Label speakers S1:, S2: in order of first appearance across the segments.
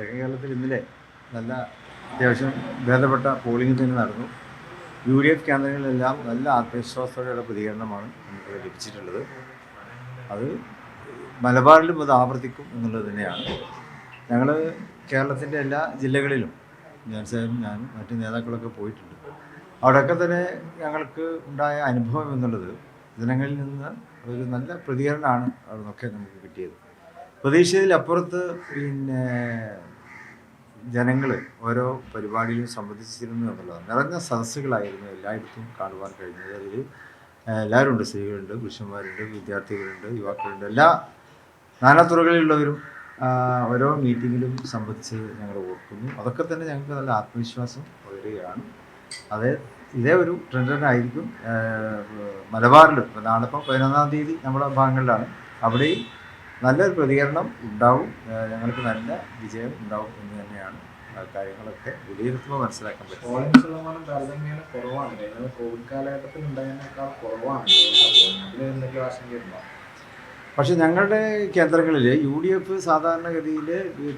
S1: തെക്കൻ കേരളത്തിൽ ഇന്നലെ നല്ല അത്യാവശ്യം ഭേദപ്പെട്ട പോളിംഗ് തന്നെ നടന്നു. യു ഡി എഫ് കേന്ദ്രങ്ങളിലെല്ലാം നല്ല ആത്മവിശ്വാസത്തോടെയുള്ള പ്രതികരണമാണ് നമുക്ക് ലഭിച്ചിട്ടുള്ളത്. അത് മലബാറിലും അത് ആവർത്തിക്കും എന്നുള്ളത് തന്നെയാണ്. ഞങ്ങൾ കേരളത്തിന്റെ എല്ലാ ജില്ലകളിലും ഞാൻ സാറും ഞാനും മറ്റു നേതാക്കളൊക്കെ പോയിട്ടുണ്ട്. അവിടെയൊക്കെ തന്നെ ഞങ്ങൾക്ക് ഉണ്ടായ അനുഭവം എന്നുള്ളത് ജനങ്ങളിൽ നിന്ന് ഒരു നല്ല പ്രതികരണമാണ് അവിടെ നിന്നൊക്കെ നമുക്ക് കിട്ടിയത്. പ്രതീക്ഷയിലപ്പുറത്ത് പിന്നെ ജനങ്ങൾ ഓരോ പരിപാടിയിലും സംബന്ധിച്ചിരുന്നു എന്നുള്ളതാണ്. നിറഞ്ഞ സദസ്സുകളായിരുന്നു എല്ലായിടത്തും കാണുവാൻ കഴിഞ്ഞത്. അതിൽ എല്ലാവരും ഉണ്ട്. സ്ത്രീകളുണ്ട് പുരുഷന്മാരുണ്ട് വിദ്യാർത്ഥികളുണ്ട് യുവാക്കളുണ്ട്. എല്ലാ നാനാതുറകളിലുള്ളവരും തുറകളിലുള്ളവരും ഓരോ മീറ്റിങ്ങിലും സംബന്ധിച്ച് ഞങ്ങൾ ഓർക്കുന്നു. അതൊക്കെ തന്നെ ഞങ്ങൾക്ക് നല്ല ആത്മവിശ്വാസം പകരുകയാണ്. അതേ ഇതേ ഒരു ട്രെൻഡ് തന്നെ ആയിരിക്കും. ആ, മലബാറിലും. നാളെ ഇപ്പം പതിനൊന്നാം തീയതി നമ്മുടെ ഭാഗങ്ങളിലാണ്. അവിടെയും നല്ലൊരു പ്രതികരണം ഉണ്ടാവും. ഞങ്ങൾക്ക് നല്ല വിജയം ഉണ്ടാവും എന്ന് തന്നെയാണ് കാര്യങ്ങളൊക്കെ വിലയിരുത്തുമ്പോൾ മനസ്സിലാക്കാൻ പറ്റും
S2: പോളിംഗ് ശതമാനം താരതമ്യേന കുറവാണ്. കോവിഡ് കാലഘട്ടത്തിൽ ഉണ്ടായതിനേക്കാൾ കുറവാണ്. എന്തെങ്കിലും ആശങ്കയുണ്ടോ?
S1: പക്ഷെ ഞങ്ങളുടെ കേന്ദ്രങ്ങളിൽ യു ഡി എഫ് സാധാരണഗതിയിൽ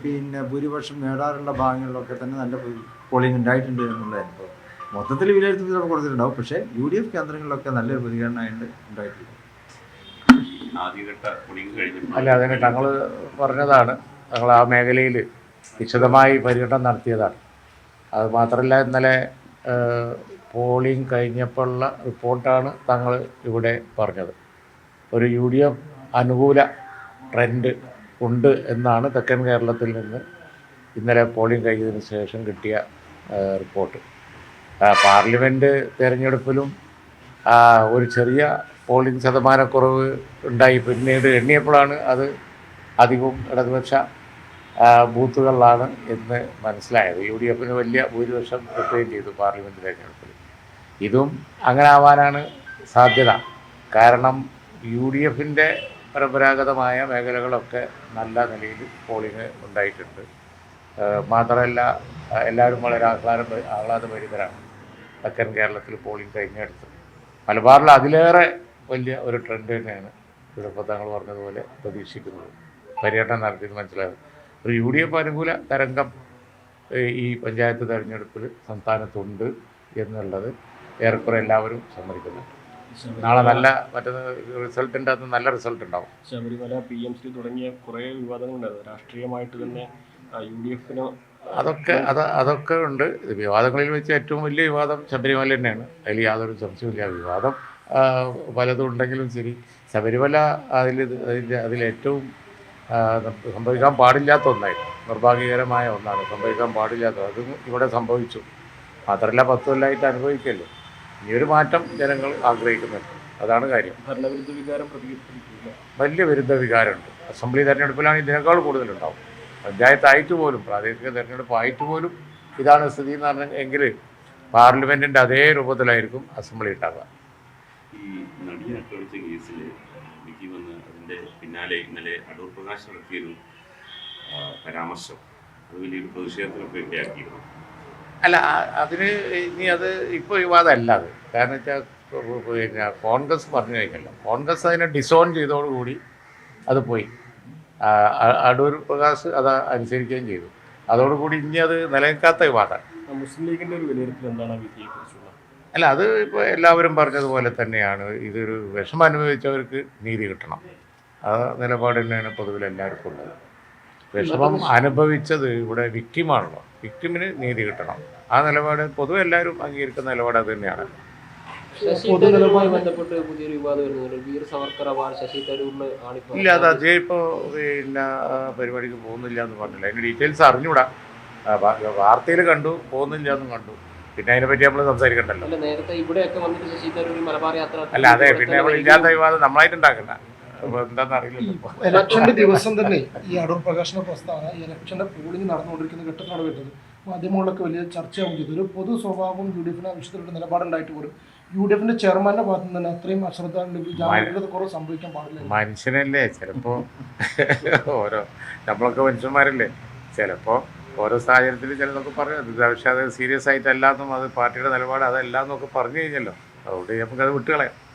S1: പിന്നെ ഭൂരിപക്ഷം നേടാറുള്ള ഭാഗങ്ങളിലൊക്കെ തന്നെ നല്ല പോളിംഗ് ഉണ്ടായിട്ടുണ്ട് എന്നുള്ള അനുഭവം മൊത്തത്തിൽ വിലയിരുത്തുമ്പോൾ കുറച്ചിട്ടുണ്ടാവും. പക്ഷേ യു ഡി എഫ് കേന്ദ്രങ്ങളിലൊക്കെ നല്ലൊരു പ്രതികരണമായിട്ട് ഉണ്ടായിട്ടുണ്ട്.
S3: അല്ല അതിന് ഞങ്ങൾ പറഞ്ഞതാണ് ഞങ്ങൾ ആ മേഖലയിൽ വിശദമായി പര്യടനം നടത്തിയതാണ്. അത് മാത്രമല്ല ഇന്നലെ പോളിംഗ് കഴിഞ്ഞപ്പോഴുള്ള റിപ്പോർട്ടാണ് തങ്ങൾ ഇവിടെ പറഞ്ഞത്. ഒരു യു ഡി എഫ് അനുകൂല ട്രെൻഡ് ഉണ്ട് എന്നാണ് തെക്കൻ കേരളത്തിൽ നിന്ന് ഇന്നലെ പോളിംഗ് കഴിഞ്ഞതിന് ശേഷം കിട്ടിയ റിപ്പോർട്ട്. പാർലമെന്റ് തിരഞ്ഞെടുപ്പിലും ഒരു ചെറിയ പോളിംഗ് ശതമാനക്കുറവ് ഉണ്ടായി. പിന്നീട് എണ്ണിയപ്പോഴാണ് അത് അധികവും ഇടതുപക്ഷ ബൂത്തുകളിലാണ് എന്ന് മനസ്സിലായത്. യു ഡി എഫിന് വലിയ ഭൂരിപക്ഷം കിട്ടുകയും ചെയ്തു പാർലമെന്റ് തിരഞ്ഞെടുപ്പിൽ. ഇതും അങ്ങനെ ആവാനാണ് സാധ്യത. കാരണം യു ഡി എഫിന്റെ പരമ്പരാഗതമായ മേഖലകളൊക്കെ നല്ല നിലയിൽ പോളിംഗ് ഉണ്ടായിട്ടുണ്ട്. മാത്രമല്ല എല്ലാവരും വളരെ ആഹ്ലാദം ആഹ്ലാദപരിതരാണ് തെക്കൻ കേരളത്തിൽ പോളിംഗ് കഴിഞ്ഞെടുത്ത് മലബാറിൽ അതിലേറെ വലിയ ഒരു ട്രെൻഡ് തന്നെയാണ് ഇവിടെ താങ്കൾ പറഞ്ഞതുപോലെ പ്രതീക്ഷിക്കുന്നത്. പര്യടനം നടത്തിയത് മനസ്സിലാകും. ഒരു യു ഡി എഫ് അനുകൂല തരംഗം ഈ പഞ്ചായത്ത് തെരഞ്ഞെടുപ്പിൽ സംസ്ഥാനത്തുണ്ട് എന്നുള്ളത് ഏറെക്കുറെ എല്ലാവരും സമ്മതിക്കുന്നുണ്ട് നാളെ നല്ല മറ്റേ റിസൾട്ട് അകത്ത് നല്ല റിസൾട്ട് ഉണ്ടാവും.
S4: ശബരിമല പി എം സി തുടങ്ങിയ കുറേ വിവാദങ്ങളുണ്ടായിരുന്നു രാഷ്ട്രീയമായിട്ട് തന്നെ യു ഡി എഫിന്
S3: അതൊക്കെ അത് അതൊക്കെ ഉണ്ട്. വിവാദങ്ങളിൽ വെച്ച് ഏറ്റവും വലിയ വിവാദം ശബരിമല തന്നെയാണ്. അതിൽ യാതൊരു സംശയമില്ല വിവാദം ആ, പലതും ഉണ്ടെങ്കിലും ശരി. ശബരിമല അതിൽ അതിന്റെ അതിലേറ്റവും സംഭവിക്കാൻ പാടില്ലാത്ത ഒന്നായിരുന്നു. നിർഭാഗ്യകരമായ ഒന്നാണ്. സംഭവിക്കാൻ പാടില്ലാത്തത് അതും ഇവിടെ സംഭവിച്ചു. മാത്രമല്ല പത്ത് കൊല്ലമായിട്ട് അനുഭവിക്കല്ലോ? ഒരു മാറ്റം ജനങ്ങൾ ആഗ്രഹിക്കുന്നുണ്ട്. അതാണ് കാര്യം.
S4: ഭരണവിരുദ്ധ വികാരം
S3: വലിയ വിരുദ്ധ വികാരമുണ്ട്. അസംബ്ലി തെരഞ്ഞെടുപ്പിലാണ് ഇതിനേക്കാൾ കൂടുതലുണ്ടാവും. പഞ്ചായത്തായിട്ട് പോലും പ്രാദേശിക തെരഞ്ഞെടുപ്പ് ആയിട്ട് പോലും ഇതാണ് സ്ഥിതി എന്ന് പറഞ്ഞെങ്കിൽ പാർലമെന്റിന്റെ അതേ രൂപത്തിലായിരിക്കും അസംബ്ലി ഉണ്ടാവുക.
S5: ഈ നടിയെ ആക്രമിച്ച കേസിൽ എനിക്ക് വന്ന് അതിന്റെ പിന്നാലെ ഇന്നലെ അടൂർ പ്രകാശ് നടത്തിയൊരു ആ, പരാമർശം. അത് വലിയൊരു പ്രതിഷേധത്തിനൊക്കെ ഇടയാക്കിയിരുന്നു.
S3: അല്ല അതിന് ഇനി അത് ഇപ്പോൾ വിവാദമല്ല അത് കാരണം വെച്ചാൽ പിന്നെ കോൺഗ്രസ് പറഞ്ഞു കഴിഞ്ഞല്ലോ. കോൺഗ്രസ് അതിനെ ഡിസോൺ ചെയ്തോടുകൂടി അത് പോയി. അടൂർ പ്രകാശ് അത് അനുസരിക്കുകയും ചെയ്തു. അതോടുകൂടി ഇനി അത് നിലനിൽക്കാത്ത വിവാദമാണ്.
S4: മുസ്ലിം ലീഗിന്റെ ഒരു വിലയിരുത്തൽ എന്താണ് വിധിയെക്കുറിച്ചുള്ള? വിധിയെ കുറിച്ചുള്ള
S3: അല്ല അത് ഇപ്പോൾ എല്ലാവരും പറഞ്ഞതുപോലെ തന്നെയാണ്. ഇതൊരു വിഷമം അനുഭവിച്ചവർക്ക് നീതി കിട്ടണം. ആ നിലപാട് തന്നെയാണ് പൊതുവിൽ എല്ലാവർക്കും ഉള്ളത് വിഷമം അനുഭവിച്ചത് ഇവിടെ വിക്റ്റിമാണല്ലോ വിക്ടിമിന് നീതി കിട്ടണം. ആ നിലപാട് പൊതുവെ എല്ലാവരും അംഗീകരിക്കുന്ന നിലപാട് അത് തന്നെയാണ്.
S6: ശശി തരൂരുമായി ബന്ധപ്പെട്ട് പുതിയൊരു വിവാദം വരുന്നുണ്ട്. വീർ സവർക്കർ അവാർഡ് ശശി
S3: ഇല്ല അത് അജയ് ഇപ്പോൾ പിന്നെ പരിപാടിക്ക് പോകുന്നില്ല എന്ന് പറഞ്ഞില്ല. അതിന്റെ ഡീറ്റെയിൽസ് അറിഞ്ഞൂടാ. വാർത്തയിൽ കണ്ടു പോകുന്നില്ല എന്നും കണ്ടു. പിന്നെ അതിനെപ്പറ്റി നമ്മൾ സംസാരിക്കണ്ടല്ലോ.
S6: അല്ല നേരത്തെ ഇവിടെയൊക്കെ വന്നിട്ട് ശശി തരൂർ മലബാർ യാത്ര
S3: അല്ല അതെ പിന്നെ നമ്മൾ ഇല്ലാത്ത വിവാദം നമ്മളായിട്ട് ഉണ്ടാക്കണ്ട.
S7: ഇലക്ഷന്റെ ദിവസം തന്നെ ഈ അടൂർ പ്രകാശന പ്രസ്താവന ഇലക്ഷന്റെ പോളിംഗ് നടന്നുകൊണ്ടിരിക്കുന്ന ഘട്ടത്തിലാണ് വരുന്നത്. മാധ്യമങ്ങളിലൊക്കെ വലിയ ചർച്ചയാവും ചെയ്തു. ഒരു പൊതു സ്വഭാവം യു ഡി എഫിന് ആവശ്യത്തിലുള്ള നിലപാടുണ്ടായിട്ട് പോലും യു ഡി എഫിന്റെ ചെയർമാന്റെ ഭാഗത്തു നിന്ന് തന്നെ അത്രയും അശ്രദ്ധ കുറവ് സംഭവിക്കാൻ പാടില്ല.
S3: മനുഷ്യനല്ലേ ചിലപ്പോ ഓരോ നമ്മളൊക്കെ മനുഷ്യന്മാരല്ലേ ചിലപ്പോൾ ഓരോ സാഹചര്യത്തിൽ ചിലതൊക്കെ പറഞ്ഞു. പക്ഷേ അത് സീരിയസ് ആയിട്ടല്ലാന്നും അത് പാർട്ടിയുടെ നിലപാട് അതല്ല എന്നൊക്കെ പറഞ്ഞു കഴിഞ്ഞല്ലോ. അതുകൊണ്ട് നമുക്കത് വിട്ടുകളയാം.